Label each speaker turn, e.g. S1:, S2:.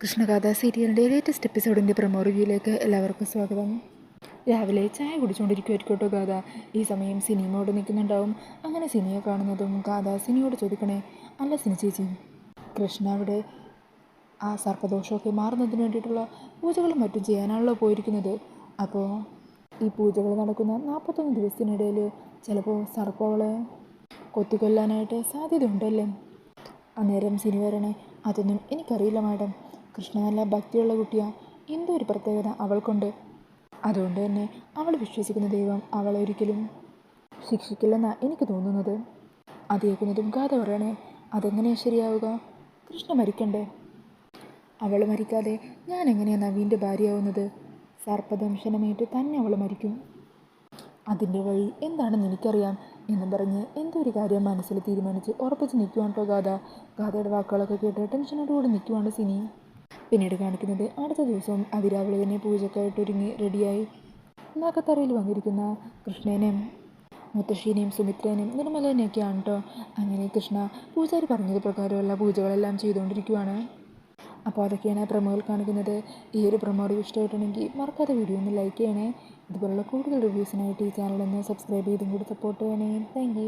S1: കൃഷ്ണഗാഥ സീരിയലിന്റെ latest എപ്പിസോഡിന്റെ promo റിവ്യൂയിലേക്ക് എല്ലാവർക്കും സ്വാഗതം. രാവിലെ ചായ കുടിച്ചുകൊണ്ടിരിക്കുമായിരിക്കും കേട്ടോ ഗാഥ. ഈ സമയം സിനിമയോട് നിൽക്കുന്നുണ്ടാവും. അങ്ങനെ സിനിമ കാണുന്നതും ഗാഥ സിനിയോട് ചോദിക്കണേ അല്ല സിനി ചേച്ചി കൃഷ്ണ അവിടെ ആ സർപ്പദോഷമൊക്കെ മാറുന്നതിന് വേണ്ടിയിട്ടുള്ള പൂജകളും മറ്റും ചെയ്യാനാണല്ലോ പോയിരിക്കുന്നത്. അപ്പോൾ ഈ പൂജകൾ നടക്കുന്ന നാൽപ്പത്തൊന്ന് ദിവസത്തിനിടയിൽ ചിലപ്പോൾ സർപ്പകളെ കൊത്തിക്കൊല്ലാനായിട്ട് സാധ്യതയുണ്ടല്ലേ? അന്നേരം സിനി വരണേ അതൊന്നും എനിക്കറിയില്ല മാഡം. കൃഷ്ണ നല്ല ഭക്തിയുള്ള കുട്ടിയാ. എന്തോ ഒരു പ്രത്യേകത അവൾക്കുണ്ട് അതുകൊണ്ട് തന്നെ അവൾ വിശ്വസിക്കുന്ന ദൈവം അവളെ ഒരിക്കലും ശിക്ഷിക്കില്ലെന്നാണ് എനിക്ക് തോന്നുന്നത്. അത് കേൾക്കുന്നതും ഗാഥ പറയണേ അതെങ്ങനെയാണ് ശരിയാവുക? കൃഷ്ണ മരിക്കണ്ടേ? അവൾ മരിക്കാതെ ഞാൻ എങ്ങനെയാണ് നവീന്റെ ഭാര്യയാവുന്നത്? സർപ്പദംശനമേറ്റ് തന്നെ അവൾ മരിക്കും. അതിന്റെ വഴി എന്താണെന്ന് എനിക്കറിയാം എന്നും പറഞ്ഞ് എന്തോ ഒരു കാര്യം മനസ്സിൽ തീരുമാനിച്ച് ഉറപ്പിച്ച് നിൽക്കുവാണ് കേട്ടോ ഗാഥ. ഗാഥയുടെ വാക്കുകളൊക്കെ കേട്ട് ടെൻഷനോടുകൂടി നിൽക്കുവാണ് സിനി. പിന്നീട് കാണിക്കുന്നത് അടുത്ത ദിവസം അതിരാവിലെ തന്നെ പൂജക്കായിട്ട് ഒരുങ്ങി റെഡിയായി. നാക്കത്തറയിൽ വന്നിരിക്കുന്ന കൃഷ്ണനെയും മുത്തശ്ശീനെയും സുമിത്രേനെയും നിർമ്മലേനെയൊക്കെയാണ് കേട്ടോ അങ്ങനെ കൃഷ്ണ പൂജാരി പറഞ്ഞത് പ്രകാരമുള്ള പൂജകളെല്ലാം ചെയ്തുകൊണ്ടിരിക്കുവാണ്. അപ്പോൾ അതൊക്കെയാണ് പ്രമോയിൽ കാണിക്കുന്നത്. ഈ ഒരു പ്രൊമോ ഇഷ്ടമായിട്ടുണ്ടെങ്കിൽ മറക്കാതെ വീഡിയോ ഒന്ന് ലൈക്ക് ചെയ്യണേ. ഇതുപോലുള്ള കൂടുതൽ റിവ്യൂസിനായിട്ട് ഈ ചാനലൊന്ന് സബ്സ്ക്രൈബ് ചെയ്തും കൂടി സപ്പോർട്ട് ചെയ്യണേ. താങ്ക്